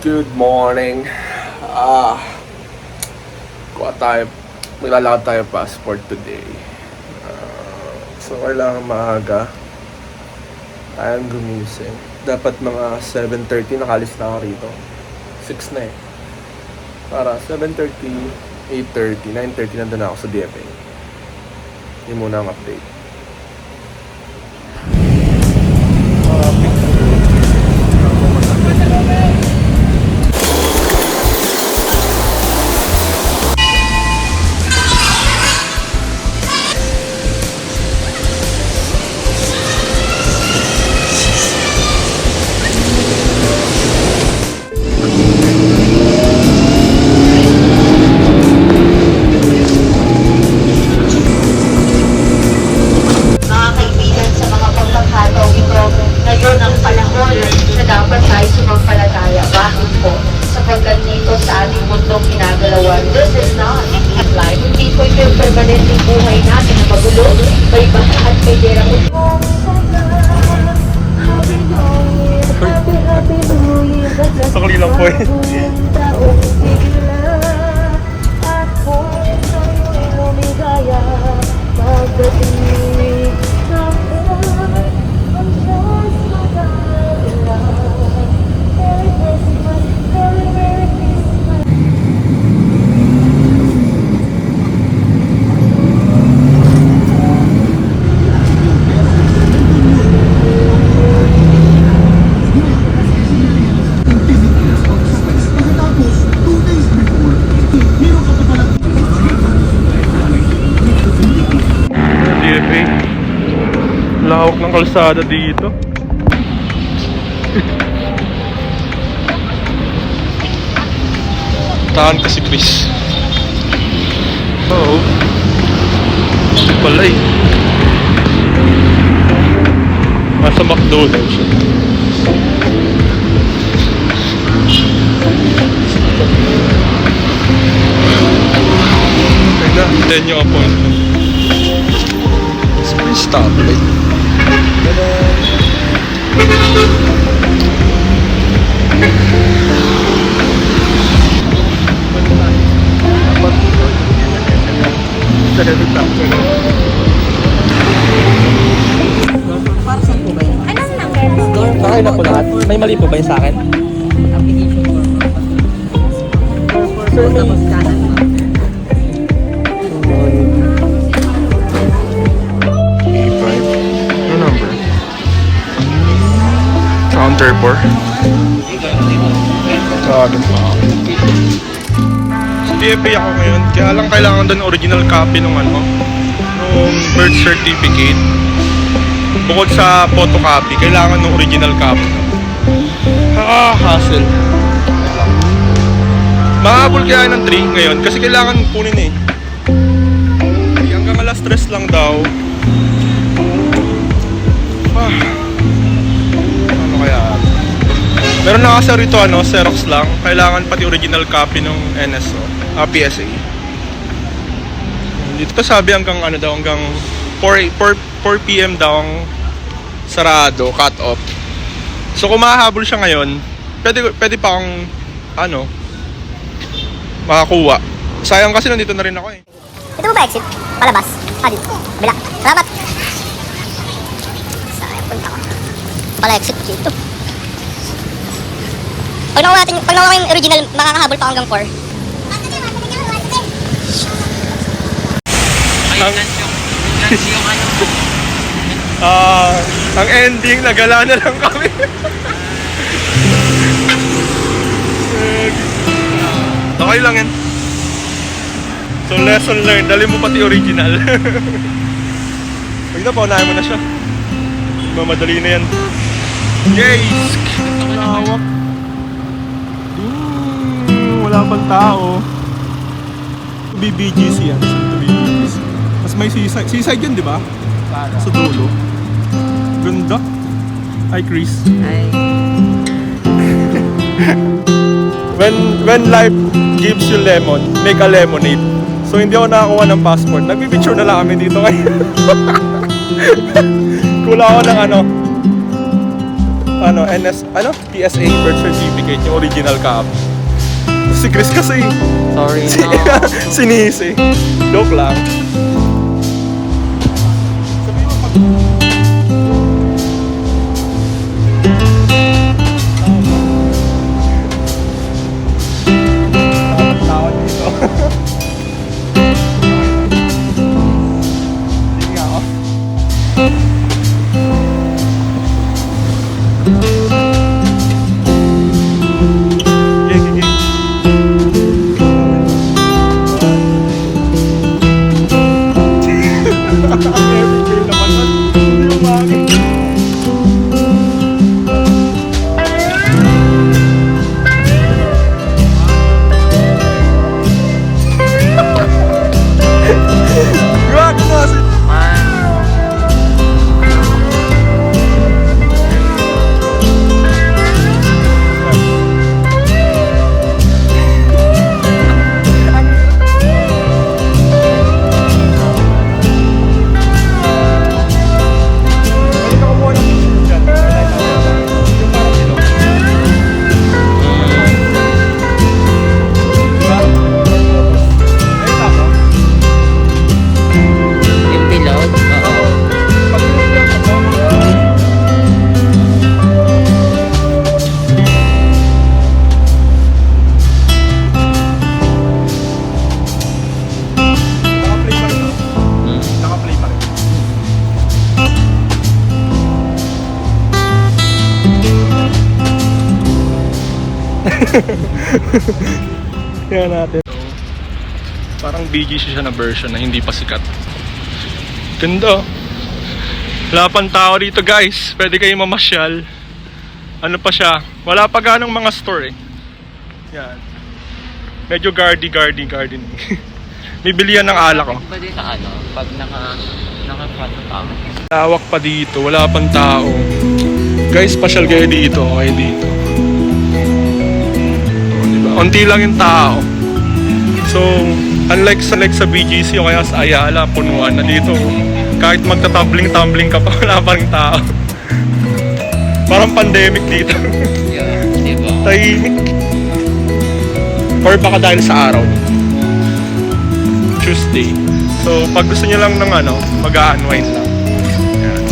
Good morning. Ah, kuha tayo. Maglalakad tayo passport today. Ah, so, kailangan maaga. Tayong gumising. Dapat mga 7.30 nakalis na ako rito. 6 na eh. Para 7.30, 8.30, 9.30 nandun na ako sa DFA. Yun muna ang update. Yung permanenteng buhay natin na magulo, may baha at may dera. Sakali lang po eh. ng kalsada dito. Tahan kasi Chris. Oo. Ito pala eh. Nasa McDonald's siya. Tingnan, 10 yung appointment. May stoplight. Okay na po. May mali po ba yung sa akin? Eighty-five. Counter 4. Tawagan pa ako. Sa DFA ako ngayon, kaya lang kailangan doon original copy nung ano, nung birth certificate. Bukod sa photocopy, kailangan ng original copy. Ah, hassle. Mahabol kaya ng 3 ngayon kasi kailangan kunin eh. Hanggang alas stress lang daw. Meron na kasi rito ano, Xerox lang. Kailangan pati original copy ng NSO, ah, PSA. Dito pa sabi hanggang ano daw, hanggang 4, 4, 4 p.m. daw ang sarado, cut off. So kung mahahabol siya ngayon, pwede, pwede pa akong, ano, makakuha. Sayang kasi nandito na rin ako eh. Ito ba exit? Palabas? Ah, dito. Bila. Salamat. Sayang punta ko. Pala exit dito. Pag nakuha natin, pag nakuha yung original, makakahabol pa hanggang 4. Ang, Ah, ang ending, nagala na lang kami. okay lang yan. So, lesson learned. Dali mo pati original. Huwag na, paunahin mo na siya. Mamadali na yan. Yay! Lawak. Wala pang tao. BBGC yan. Sa BBGC. Tapos may seaside. Seaside yun, di ba? Sa dulo. Ganda. Hi, Chris. Ay, When when life gives you lemon, make a lemonade. So hindi ako nakakuha ng passport. Nagpipicture na lang kami dito ngayon. Kula ako ng ano. ano, NS, ano, PSA birth certificate, yung original copy. Si Chris kasi, Sorry si, sinisi. Joke lang. Kaya natin. Parang BGC siya na version na hindi pa sikat. Ganda. Wala pang tao dito guys. Pwede kayo mamasyal. Ano pa siya? Wala pa ganong mga store eh. Yan. Medyo gardy, gardy, gardening. Bibili yan ng alak oh. Pwede na ano, pag naka, naka-front pa. Lawak pa dito, wala pang tao. Guys, pasyal kayo dito, okay dito. Diba? Unti lang yung tao. So, unlike sa like sa BGC o kaya sa Ayala, punuan na dito. Kahit magta-tumbling-tumbling ka pa, wala pa rin tao. Parang pandemic dito. Yeah, di ba? Tahimik. Or baka dahil sa araw. Tuesday. So, pag gusto niyo lang ng ano, mag-unwind lang. Yan.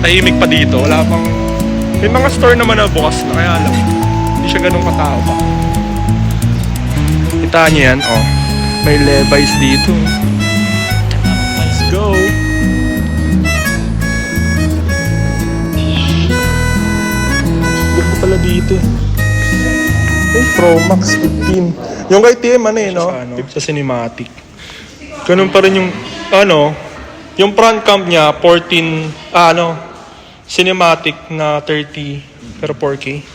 Tahimik pa dito. Wala pang... May mga store naman na bukas na. Kaya lang, hindi siya ganun katao pa. Kita niyo yan, oh. May Levi's dito. Let's go! Ganda pala dito eh. Ay, Pro Max 15. Yung kay TM ano eh, no? Sa cinematic. Ganun pa rin yung, ano, yung front cam niya, 14, ah, ano, cinematic na 30, pero 4K.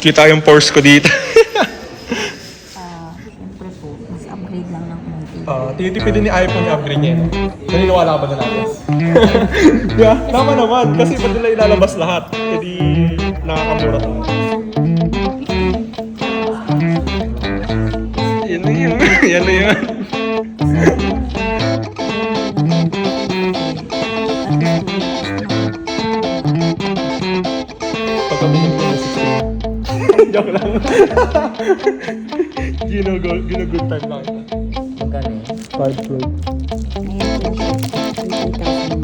Kita yung Porsche ko dito. Ah, siyempre po, mas upgrade lang ng konti. Ah, tinitipid din ni iPhone yung upgrade niya. No? Naniniwala ka ba na natin? yeah, tama naman. Kasi pag nila ilalabas lahat, edi nakakamura to. Yan na yun. Yan na yun. 16. Joke lang. Ginugo, ginugood time lang ito. Magkano yun? 5 float. Ayan po siya, 30,000.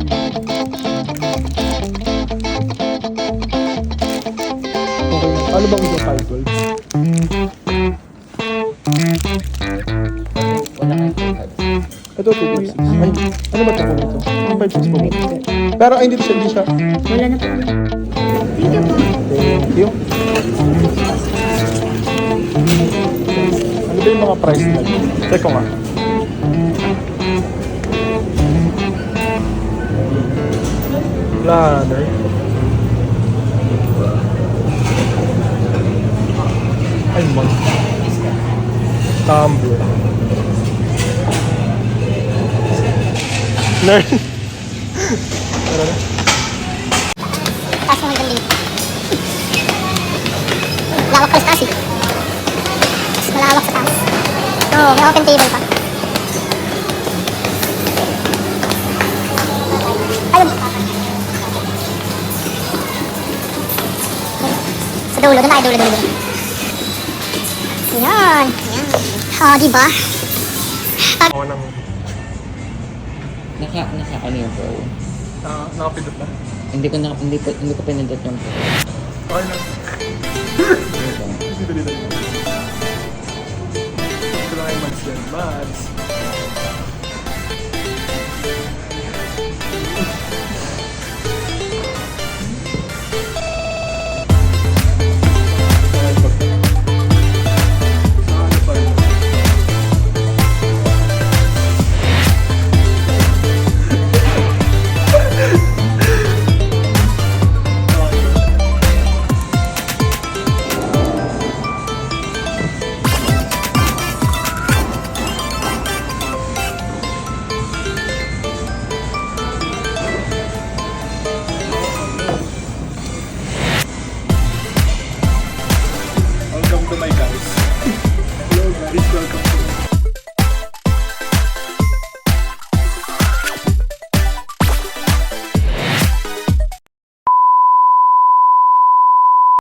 Okay. Ano bang yung 5 float? Ito, 2 Ay, ano ba ito po ito? Ang 5 po. Pero ay, hindi siya, hindi siya. Wala na po. Thank you po. Thank. Ano ba yung mga price nila? Check ko nga. Planner. Ay, man. Tumbler. Nerd. Oo, may open table pa. Ayun. Sa dulo, doon tayo dulo, dulo, dulo. Ayan. Ayan. Oo, oh, diba? Ah. Pag... Oo, nang... Naka, nasa ano yung bro? Uh, nakapindot na? Hindi ko, naka, hindi, hindi ko pinindot yung bro. Oo, nang... Dito, dito. Ito lang yung mads yan. Mads.